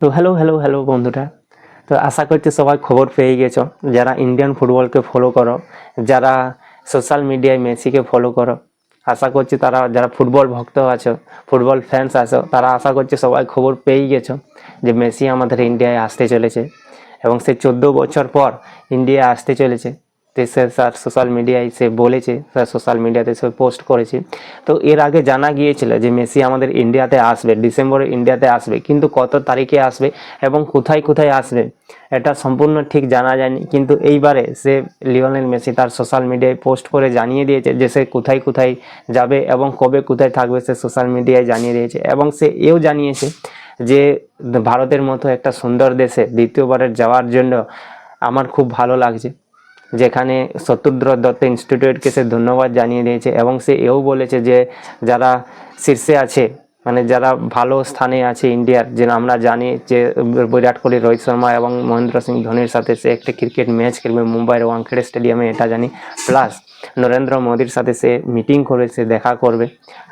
তো hello hello hello বন্ধুরা। তো আশা করছি সবাই খবর পেয়ে গেছো। যারা ইন্ডিয়ান ফুটবলকে ফলো করো, যারা সোশ্যাল মিডিয়ায় মেসিকে ফলো করো, আশা করছি তারা, যারা ফুটবল ভক্ত আছো ফুটবল ফ্যান্স আছো, তারা আশা করছি সবাই খবর পেয়েই গেছো যে মেসি আমাদের ইন্ডিয়ায় আসতে চলেছে। এবং সে চোদ্দ বছর পর ইন্ডিয়া আসতে চলেছে। সে স্যার সোশ্যাল মিডিয়ায় সে বলেছে, স্যার সোশ্যাল মিডিয়াতে সে পোস্ট করেছে। তো এর আগে জানা গিয়েছিল যে মেসি আমাদের ইন্ডিয়াতে আসবে, ডিসেম্বরে ইন্ডিয়াতে আসবে, কিন্তু কত তারিখে আসবে এবং কোথায় কোথায় আসবে, এটা সম্পূর্ণ ঠিক জানা যায়নি। কিন্তু এইবারে সে লিওনেল মেসি তার সোশ্যাল মিডিয়ায় পোস্ট করে জানিয়ে দিয়েছে যে সে কোথায় কোথায় যাবে এবং কবে কোথায় থাকবে সে সোশ্যাল মিডিয়ায় জানিয়ে দিয়েছে। এবং সে এও জানিয়েছে যে ভারতের মতো একটা সুন্দর দেশে দ্বিতীয়বারের যাওয়ার জন্য আমার খুব ভালো লাগছে। যেখানে শত্রুদ্র দত্ত ইনস্টিটিউটকে সে ধন্যবাদ জানিয়ে দিয়েছে এবং সে এও বলেছে যে যারা শীর্ষে আছে মানে যারা ভালো স্থানে আছে ইন্ডিয়ার, যে আমরা জানি যে বিরাট কোহলি, রোহিত শর্মা এবং মহেন্দ্র সিং ধোনির সাথে সে একটা ক্রিকেট ম্যাচ খেলবে মুম্বাইয়ের ওয়াংখেড়ে স্টেডিয়ামে, এটা জানি। প্লাস নরেন্দ্র মোদীর সাথে সে মিটিং করে, সে দেখা করবে।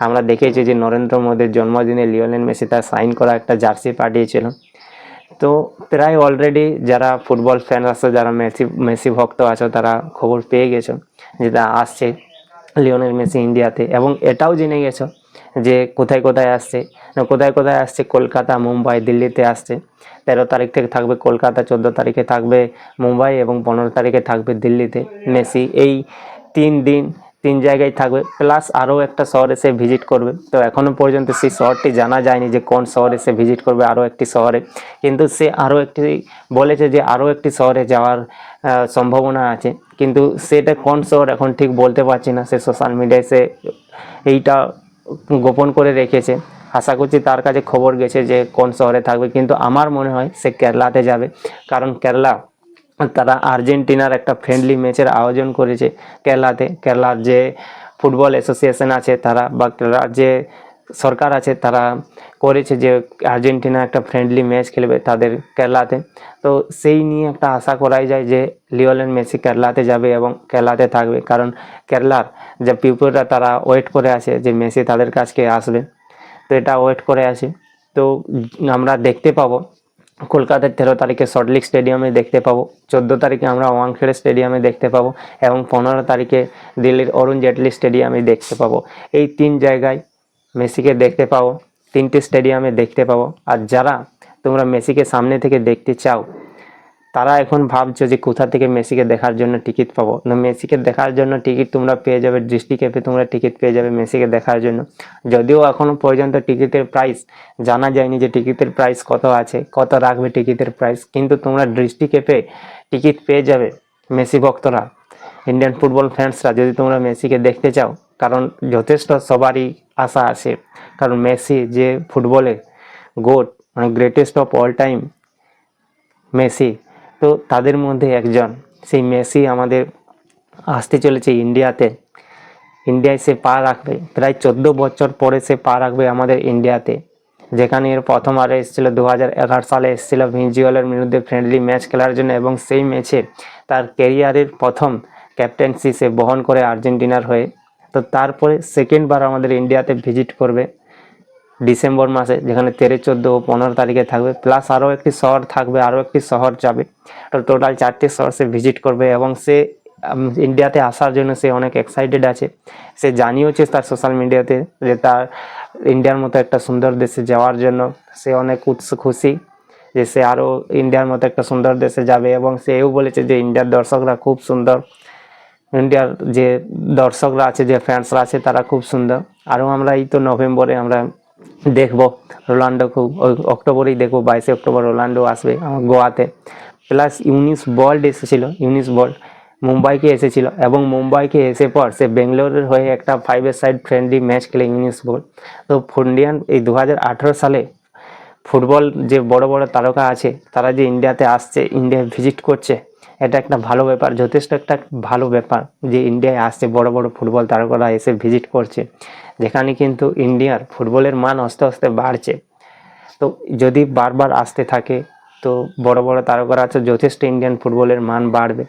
আমরা দেখেছি যে নরেন্দ্র মোদীর জন্মদিনে লিওনেল মেসি তার সাইন করা একটা জার্সি পাঠিয়েছিল। তো প্রায় অলরেডি যারা ফুটবল ফ্যান আছে, যারা মেসি মেসি ভক্ত আছো, তারা খবর পেয়ে গেছো যে তা আসছে লিওনেল মেসি ইন্ডিয়াতে। এবং এটাও জেনে গেছো যে কোথায় কোথায় আসছে। কোথায় কোথায় আসছে? কলকাতা, মুম্বাই, দিল্লিতে আসছে। তেরো তারিখ থেকে থাকবে কলকাতা, চোদ্দ তারিখে থাকবে মুম্বাই এবং পনেরো তারিখে থাকবে দিল্লিতে। মেসি এই তিন দিন তিন জায়গায় থাকবে। প্লাস আরও একটা শহরে সে ভিজিট করবে। তো এখনও পর্যন্ত সেই শহরটি জানা যায়নি যে কোন শহরে সে ভিজিট করবে আরও একটি শহরে। কিন্তু সে আরও একটি, বলেছে যে আরও একটি শহরে যাওয়ার সম্ভাবনা আছে। কিন্তু সেটা কোন শহর এখন ঠিক বলতে পারছি না। সে সোশ্যাল মিডিয়ায় সে এইটা গোপন করে রেখেছে। আশা করছি তার কাছে খবর গেছে যে কোন শহরে থাকবে। কিন্তু আমার মনে হয় সে কেরালাতে যাবে। কারণ কেরালা তারা আর্জেন্টিনার একটা ফ্রেন্ডলি ম্যাচের আয়োজন করেছে। কেরালাতে, কেরালার যে ফুটবল অ্যাসোসিয়েশন আছে, তারা বা কেরালার যে সরকার আছে, তারা করেছে যে আর্জেন্টিনা একটা ফ্রেন্ডলি ম্যাচ খেলবে তাদের কেরালাতে। তো সেই নিয়ে একটা আশা করাই যায় যে লিওলেন মেসি কেরালাতে যাবে এবং কেরালাতে থাকবে। কারণ কেরালার যে পিপলরা তারা ওয়েট করে আছে যে মেসি তাদের কাছকে আসবে। তো এটা ওয়েট করে আছে। তো আমরা দেখতে পাবো কলকাতার তেরো তারিখে সল্টলেক স্টেডিয়ামে দেখতে পাবো। চোদ্দ তারিখে আমরা ওয়াংখেড়ে স্টেডিয়ামে দেখতে পাবো এবং পনেরো তারিখে দিল্লির অরুণ জেটলি স্টেডিয়ামে দেখতে পাবো। এই তিন জায়গায় মেসিকে দেখতে পাবো, তিনটি স্টেডিয়ামে দেখতে পাবো। আর যারা তোমরা মেসিকে সামনে থেকে দেখতে চাও তারা এখন ভাবছ যে কোথা থেকে মেসিকে দেখার জন্য টিকিট পাবো। না, মেসিকে দেখার জন্য টিকিট তোমরা পেয়ে যাবে ডিস্ট্রিক্ট অ্যাপে তোমরা টিকিট পেয়ে যাবে মেসিকে দেখার জন্য। যদিও এখনও পর্যন্ত টিকিটের প্রাইস জানা যায়নি যে টিকিটের প্রাইস কত আছে, কত রাখবে টিকিটের প্রাইস কিন্তু তোমরা ডিস্ট্রিক্ট অ্যাপে টিকিট পেয়ে যাবে মেসি ভক্তরা ইন্ডিয়ান ফুটবল ফ্যান্সরা যদি তোমরা মেসিকে দেখতে চাও। কারণ যথেষ্ট সবারই আশা আছে। কারণ মেসি যে ফুটবলে গোট মানে greatest of all time Messi. তো তাদের মধ্যে একজন, সেই মেসি আমাদের আসতে চলেছে ইন্ডিয়াতে। ইন্ডিয়ায় সে পা রাখবে। প্রায় চোদ্দ বছর পরে সে পা রাখবে আমাদের ইন্ডিয়াতে। যেখানে এর প্রথম আর এসেছিল দু হাজার এগারো সালে এসেছিল ভিনজিওয়ালের বিরুদ্ধে ফ্রেন্ডলি ম্যাচ খেলার জন্য এবং সেই ম্যাচে তার ক্যারিয়ারের প্রথম ক্যাপ্টেন্সি সে বহন করে আর্জেন্টিনার হয়ে। তো তারপরে সেকেন্ডবার আমাদের ইন্ডিয়াতে ভিজিট করবে। ডিসেম্বর মাসে, যেখানে তেরো, চোদ্দ ও পনেরো তারিখে থাকবে। প্লাস আরও একটি শহর থাকবে, আরও একটি শহর যাবে। টোটাল চারটি শহর সে ভিজিট করবে এবং সে ইন্ডিয়াতে আসার জন্য সে অনেক এক্সাইটেড আছে। সে জানিয়েছে তার সোশ্যাল মিডিয়াতে যে তার ইন্ডিয়ার মতো একটা সুন্দর দেশে যাওয়ার জন্য সে অনেক উৎস খুশি, যে সে আরও ইন্ডিয়ার মতো একটা সুন্দর দেশে যাবে এবং সে এও বলেছে যে ইন্ডিয়ার দর্শকরা খুব সুন্দর। ইন্ডিয়ার যে দর্শকরা আছে, যে ফ্যান্সরা আছে, তারা খুব সুন্দর। আরও আমরা এই তো নভেম্বরে আমরা দেখব। রোনাল্ডো খুব অক্টোবরেই দেখব, বাইশে অক্টোবর রোনাল্ডো আসবে আমার গোয়াতে। প্লাস ইউনিস বল্ড এসেছিল, ইউনিস বল্ড মুম্বাইকে এসেছিল এবং মুম্বাইকে এসে পর সে বেঙ্গালোরের হয়ে একটা ফাইভের সাইড ফ্রেন্ডলি ম্যাচ খেলে ইউনিস বল্ড। তো ইন্ডিয়ান এই দু হাজার আঠেরো সালে ফুটবল যে বড় বড় তারকা আছে, তারা যে ইন্ডিয়াতে আসছে ইন্ডিয়ায় ভিজিট করছে এটা একটা ভালো ব্যাপার, যথেষ্ট একটা ভালো ব্যাপার যে ইন্ডিয়ায় আসছে, বড় বড় ফুটবল তারকারা এসে ভিজিট করছে। যেখানে কিন্তু ইন্ডিয়ার ফুটবলের মান আস্তে আস্তে বাড়ছে। তো যদি বারবার আসতে থাকে, তো বড় বড় তারকারা আছে, যথেষ্ট ইন্ডিয়ান ফুটবলের মান বাড়বে।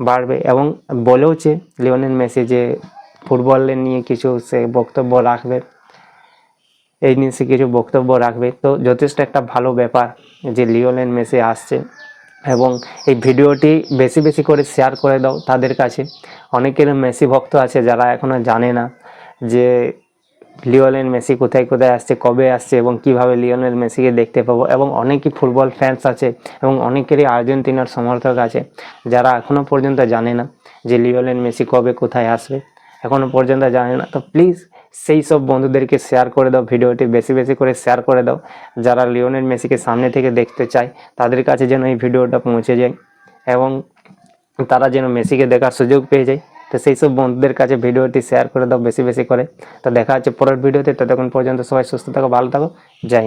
বাড়বে এবং বলেওছে লিওনেল মেসি যে ফুটবলের নিয়ে কিছু সে বক্তব্য রাখবে। এই নিয়ে সে কিছু বক্তব্য রাখবে। তো যথেষ্ট একটা ভালো ব্যাপার যে লিওনেল মেসি আসছে। এবং এই ভিডিওটি বেশি বেশি করে শেয়ার করে দাও তাদের কাছে। অনেকের মেসি ভক্ত আছে যারা এখনও জানে না যে লিওনেল মেসি কোথায় কোথায় আসছে, কবে আসছে এবং কীভাবে লিওনেল মেসিকে দেখতে পাবো এবং অনেকই ফুটবল ফ্যান্স আছে এবং অনেকেরই আর্জেন্টিনার সমর্থক আছে যারা এখনও পর্যন্ত জানে না যে লিওনেল মেসি কবে কোথায় আসবে। এখনও পর্যন্ত জানে না, তো প্লিজ সেই সব বন্ধুদেরকে শেয়ার করে দাও, ভিডিওটি বেশি বেশি করে শেয়ার করে দাও। যারা লিওনেল মেসিকে সামনে থেকে দেখতে চায়, তাদের কাছে যেন এই ভিডিওটা পৌঁছে যায় এবং তারা যেন মেসিকে দেখার সুযোগ পেয়ে যায়। তো সেই সব বন্ধুদের কাছে ভিডিওটি শেয়ার করে দাও বেশি বেশি করে। তো দেখা হচ্ছে পরের ভিডিওতে। ততক্ষণ পর্যন্ত সবাই সুস্থ থাকো, ভালো থাকো। জয়